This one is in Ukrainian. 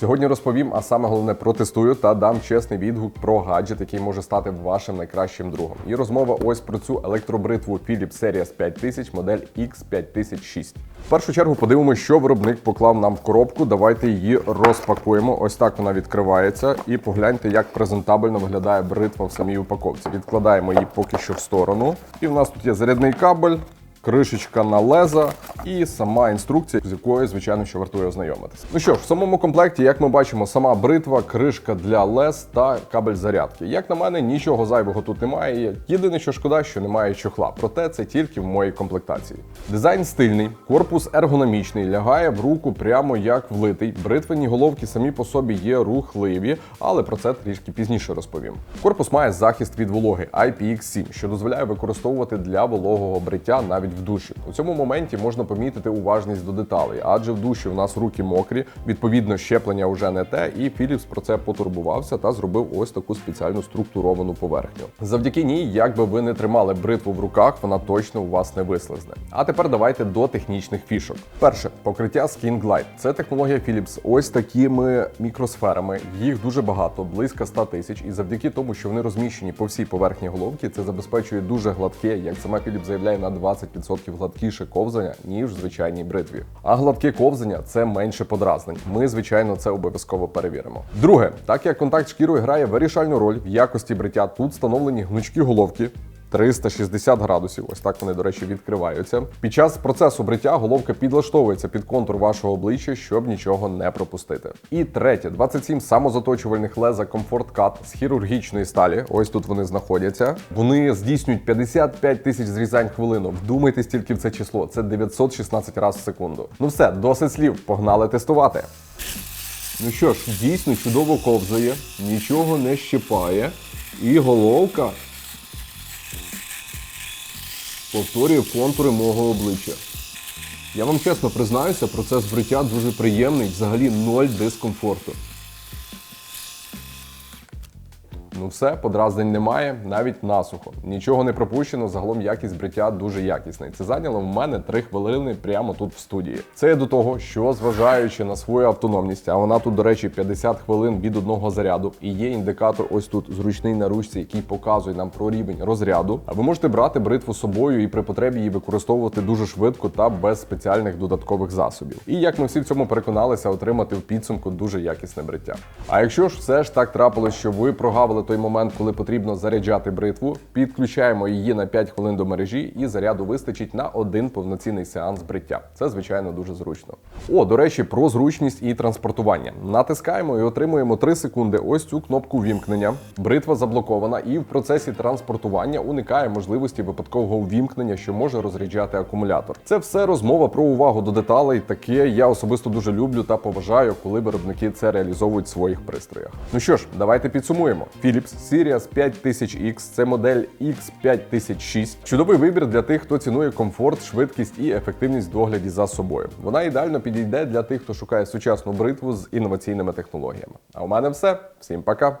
Сьогодні розповім, а саме головне протестую та дам чесний відгук про гаджет, який може стати вашим найкращим другом. І розмова ось про цю електробритву Philips Series 5000 модель X5006. В першу чергу подивимося, що виробник поклав нам в коробку. Давайте її розпакуємо. Ось так вона відкривається. І погляньте, як презентабельно виглядає бритва в самій упаковці. Відкладаємо її поки що в сторону. І в нас тут є зарядний кабель. Кришечка на леза і сама інструкція, з якою, звичайно, що вартує ознайомитися. Ну що ж, в самому комплекті, як ми бачимо, сама бритва, кришка для лез та кабель зарядки. Як на мене, нічого зайвого тут немає. Єдине, що шкода, що немає чохла. Проте це тільки в моїй комплектації. Дизайн стильний, корпус ергономічний, лягає в руку прямо як влитий. Бритвені головки самі по собі є рухливі, але про це трішки пізніше розповім. Корпус має захист від вологи IPX7, що дозволяє використовувати для вологого бриття навіть в душі. У цьому моменті можна помітити уважність до деталей, адже в душі в нас руки мокрі, відповідно, щеплення вже не те, і Philips про це потурбувався та зробив ось таку спеціальну структуровану поверхню. Завдяки ній, як би ви не тримали бритву в руках, вона точно у вас не вислизне. А тепер давайте до технічних фішок. Перше покриття Skin Glide. Це технологія Philips ось такими мікросферами. Їх дуже багато, близько 100 тисяч. І завдяки тому, що вони розміщені по всій поверхні головки, це забезпечує дуже гладке, як сама Philips заявляє, на 20% гладкіше ковзання, ніж в звичайній бритві. А гладке ковзання це менше подразнень. Ми, звичайно, це обов'язково перевіримо. Друге, так як контакт шкірою грає вирішальну роль в якості бриття, тут встановлені гнучкі головки. 360 градусів, ось так вони, до речі, відкриваються. Під час процесу бриття головка підлаштовується під контур вашого обличчя, щоб нічого не пропустити. І третє, 27 самозаточувальних леза Comfort Cut з хірургічної сталі. Ось тут вони знаходяться. Вони здійснюють 55 тисяч зрізань хвилину. Вдумайтесь тільки в це число. Це 916 разів в секунду. Ну все, досить слів. Погнали тестувати. Ну що ж, дійсно чудово ковзає, нічого не щипає. І головка повторює контури мого обличчя. Я вам чесно признаюся, процес бриття дуже приємний, взагалі ноль дискомфорту. Ну все, подразнень немає, навіть насухо. Нічого не пропущено, загалом якість бриття дуже якісний. Це зайняло в мене 3 хвилини прямо тут в студії. Це до того, що зважаючи на свою автономність, а вона тут, до речі, 50 хвилин від одного заряду, і є індикатор ось тут зручний на ручці, який показує нам про рівень розряду. А ви можете брати бритву з собою і при потребі її використовувати дуже швидко та без спеціальних додаткових засобів. І як ми всі в цьому переконалися, отримати в підсумку дуже якісне бриття. А якщо ж все ж так трапилось, що ви прогавили той момент, коли потрібно заряджати бритву, підключаємо її на 5 хвилин до мережі, і заряду вистачить на один повноцінний сеанс бриття. Це звичайно дуже зручно. О, до речі, про зручність і транспортування. Натискаємо і отримуємо 3 секунди. Ось цю кнопку вімкнення. Бритва заблокована, і в процесі транспортування уникає можливості випадкового ввімкнення, що може розряджати акумулятор. Це все розмова про увагу до деталей. Таке я особисто дуже люблю та поважаю, коли виробники це реалізовують в своїх пристроях. Ну що ж, давайте підсумуємо. Philips Sirius 5000X – це модель X5006. Чудовий вибір для тих, хто цінує комфорт, швидкість і ефективність в догляді за собою. Вона ідеально підійде для тих, хто шукає сучасну бритву з інноваційними технологіями. А у мене все. Всім пока!